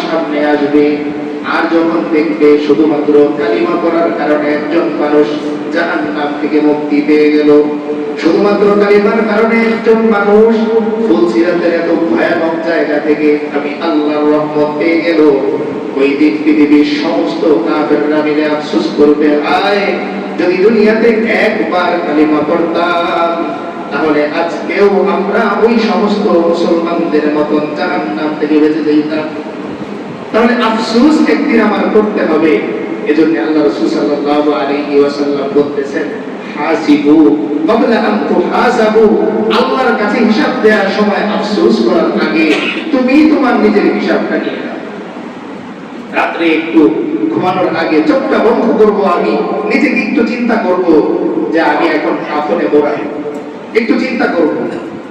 সামনে আসবে। আর যখন দেখবে শুধুমাত্র কালিমা পড়ার কারণে একজন মানুষ জাহান নাম থেকে মুক্তি পেয়ে গেল। শুধুমাত্র কালিমার কারণে একজন মানুষ ফুলসিরাতের এত ভয়ানক জায়গা থেকে আমি আল্লাহর রহমত পেয়ে গেল। ওই দিন পৃথিবীর সমস্ত কাফেররা মিলে আফসোস করবে, আয়, যদি দুনিয়াতে একবার কালিমা পড়তাম, তাহলে আজকেও আমরা ওই সমস্ত মুসলমানদের মতন জাহান নাম থেকে বেঁচে যেতাম। তাহলে আফসোস একদিন আমার করতে হবে। এজন্য আল্লাহ রাসূল সাল্লাল্লাহু আলাইহি ওয়াসাল্লাম বলতেছেন, হাসিবু ক্বাবলা আন তুহাসাবু। আল্লাহর কাছে হিসাব দেওয়ার সময় আফসোস করার আগে তুমি তোমার নিজের হিসাবটা নিয়ে নাও। রাত্রে একটু ঘুমানোর আগে চোখটা বন্ধ করব আমি, নিজেকে একটু চিন্তা করব যে আমি এখন কাফনে বোড়াই একটু চিন্তা করব।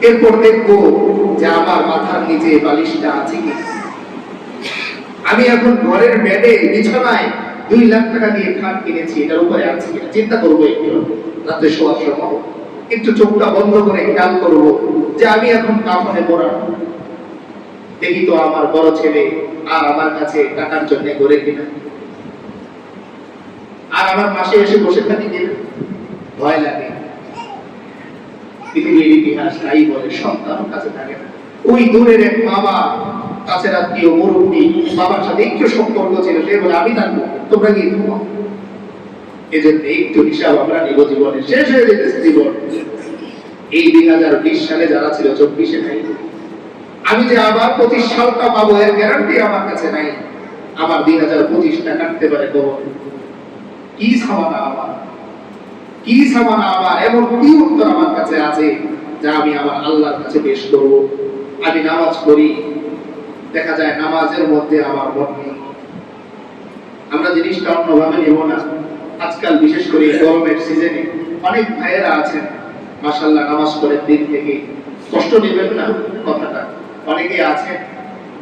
এরপর দেখব যে আমার মাথার নিচে বালিশটা আছে কি? আমি এখন ঘরের বেডে বিছানায় দুই লাখ টাকা দিয়ে খাট কিনেছি, এটার উপরে আছে কিনা? চিন্তা করব একটু। রাত্রে শোয়ার সময়। একটু চোখটা বন্ধ করে খেয়াল করব যে আমি এখন কাফনে বোড়া দেখি তো আমার বড় ছেলে আর আমার কাছে টাকার জন্য গড়ে কিনা। আর আমার পাশে এসে বসে থাকি কিনা? ভয় লাগে। পৃথিবীর ইতিহাস তাই বলে সন্তান কাছে থাকে না। ওই দূরের এক বাবা কাছের আত্মীয় মুরব্বী, বাবার সাথে একটু সম্পর্ক ছিল, সে বলে, আমি থাকব তোমরা কি এজন্য একটু হিসাব আমরা নিব জীবনে শেষ হয়ে জীবন। এই দুই হাজার বিশ সালে যারা ছিল, চব্বিশে নাই। আমি যে আবার পঁচিশ সালটা পাবো, এর গ্যারান্টি আমার কাছে নাই। আমার দুই হাজার পঁচিশটা কাটতে পারে কখন? কি সামানা আমার কি সামানা আমার এমন কি উত্তর আমার কাছে আছে, যা আমি আমার আল্লাহর কাছে পেশ করব। আমি নামাজ পড়ি দেখা যায় নামাজের মধ্যে আমার মন নেই। আমরা জিনিসটা অন্যভাবে নেব না। আজকাল বিশেষ করে গরমের সিজনে অনেক ভাইয়েরা আছেন মাসাল্লাহ নামাজ পড়েন দিন থেকে। কষ্ট নেবেন না কথাটা। অনেকে আছে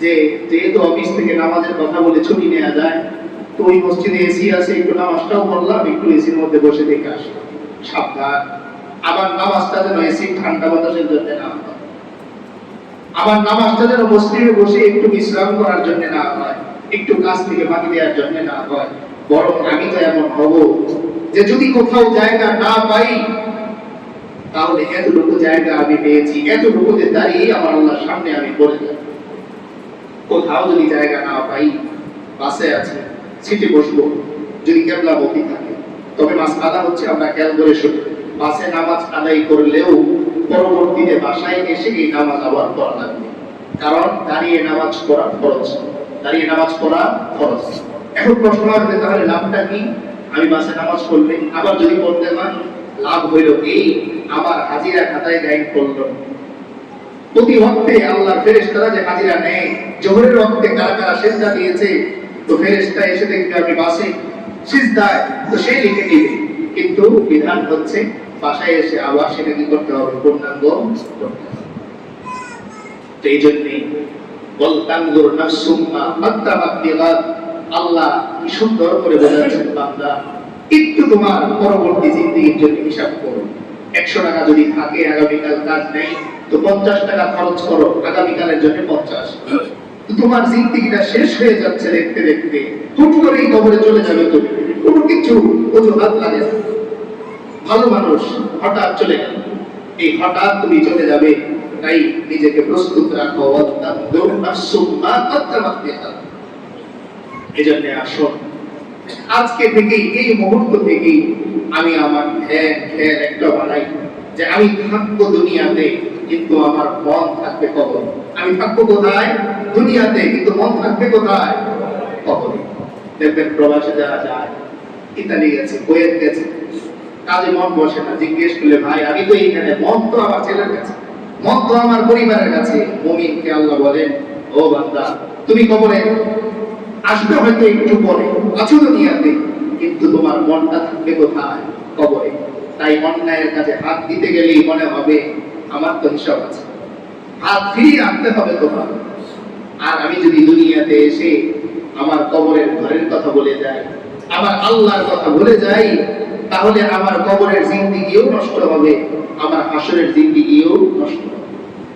যে যেহেতু অফিস থেকে নামাজের কথা বলে ছুটি নেওয়া যায়, তো ওই মসজিদে এসি আছে, একটু নামাজটাও পড়লাম, একটু এসির মধ্যে বসে দেখে আসি। সাবধান। আবার নামাজটা যেন এসি ঠান্ডা বাতাসের জন্য না হয়। আবার নামাজটা যেন মসজিদে বসে একটু বিশ্রাম করার জন্য না হয়, একটু কাজ থেকে বাকি দেওয়ার জন্য না হয়, বরং আমি তো এমন হব যে যদি কোথাও জায়গা না পাই, তাহলে এতটুকু জায়গা আমি পেয়েছি, এতটুকুতে দাঁড়িয়ে আমার আল্লাহর সামনে আমি পড়ে যাব। কোথাও যদি জায়গা না পাই, বাসে আছে, সিটে বসবো, যদি কেবলা মতি থাকে, তবে মাস আদা হচ্ছে আমরা খেয়াল করে শুনি বাসে নামাজ আদায় করলেও পরবর্তীতে বাসায় এসে এই নামাজ আবার পড়া লাগবে। কারণ দাঁড়িয়ে নামাজ পড়া ফরজ। দাঁড়িয়ে নামাজ পড়া ফরজ। এখন প্রশ্ন আসবে, তাহলে লাভটা কি? আমি বাসে নামাজ পড়লে আবার যদি পড়তে না লাভ হইল এই আমার হাজিরা খাতায় গাইড করল। প্রতি ওয়াক্তে আল্লাহর ফেরেশতারা যে হাজিরা নেয়, জোহরের ওয়াক্তে কারা কারা সেজদা দিয়েছে, তো ফেরেশতা এসে দেখবে আমি বাসে সিজদায়, তো সে লিখে দিবে। কিন্তু বিধান হচ্ছে, বাসায় এসে আবার সেটা কি করতে হবে? পূর্ণাঙ্গ এই বিগাদ আল্লাহ কি সুন্দর করে বোঝাচ্ছেন বান্দা, একটু তোমার পরবর্তী জিন্দিগির জন্য হিসাব করো। একশো টাকা যদি থাকে, আগামীকাল কাজ নেই, তো পঞ্চাশ টাকা খরচ করো, আগামীকালের জন্য পঞ্চাশ। তোমার জিন্দিগিটা শেষ হয়ে যাচ্ছে দেখতে দেখতে, হুট করেই কবরে চলে যাবে তুমি। কোনো কিছু অজুহাত লাগে ভালো মানুষ হঠাৎ চলে গেল। এই হঠাৎ তুমি চলে যাবে, তাই নিজেকে প্রস্তুত রাখো। এজন্য আসুন আজকে থেকেই, এই মুহূর্ত থেকেই আমি আমার ধ্যান ধ্যান একটা বানাই, যে আমি থাকব দুনিয়াতে, কিন্তু আমার মন থাকবে কবর। আমি থাকব কোথায়? দুনিয়াতে, কিন্তু মন থাকবে কোথায়? কবরে। দেখবেন প্রবাসে যারা যায় ইতালি গেছে কুয়েত গেছে। কাজে মন বসে না, জিজ্ঞেস করলে, ভাই, আমি তো এইখানে মন তো আমার ছেলের কাছে মন তো আমার পরিবারের কাছে। আল্লাহ বলেন, ও বান্দা, তুমি কবরে আসবে হয়তো একটু পরে, আছো দুনিয়াতে কিন্তু তোমার মনটা থাকবে কোথায়? কবরে। তাই অন্যায়ের কাছে হাত দিতে গেলেই মনে হবে, আমার তো হিসাব আছে। হাত ফিরিয়ে আনতে হবে তোমার। আর আমি যদি দুনিয়াতে এসে আমার কবরের ঘরের কথা বলে যাই আমার আল্লাহর কথা বলে যাই, তাহলে আমার কবরের জিন্দিগিও নষ্ট হবে, আমার হাসরের জিন্দিগিও নষ্ট হবে।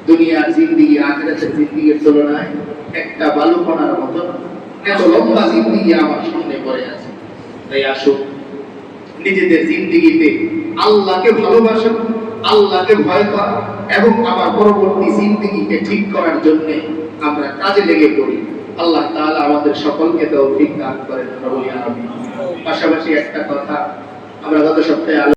দুনিয়ার জিন্দিগি আখেরাতের জিন্দিগির তুলনায় একটা বালুকণার মতন, এত লম্বা জিন্দিগি আমার সামনে পড়ে আছে। তাই আসুন, নিজেদের জিন্দিগিতে আল্লাহকে ভালোবাসা, আল্লাহকে ভয় করা এবং আমার পরবর্তী জিন্দিগিকে ঠিক করার জন্য আমরা কাজে লেগে পড়ি। আল্লাহ তাআলা আমাদের সকলকে তৌফিক দান করেন। বলি আমিন পাশাপাশি একটা কথা আমরা গত সপ্তাহে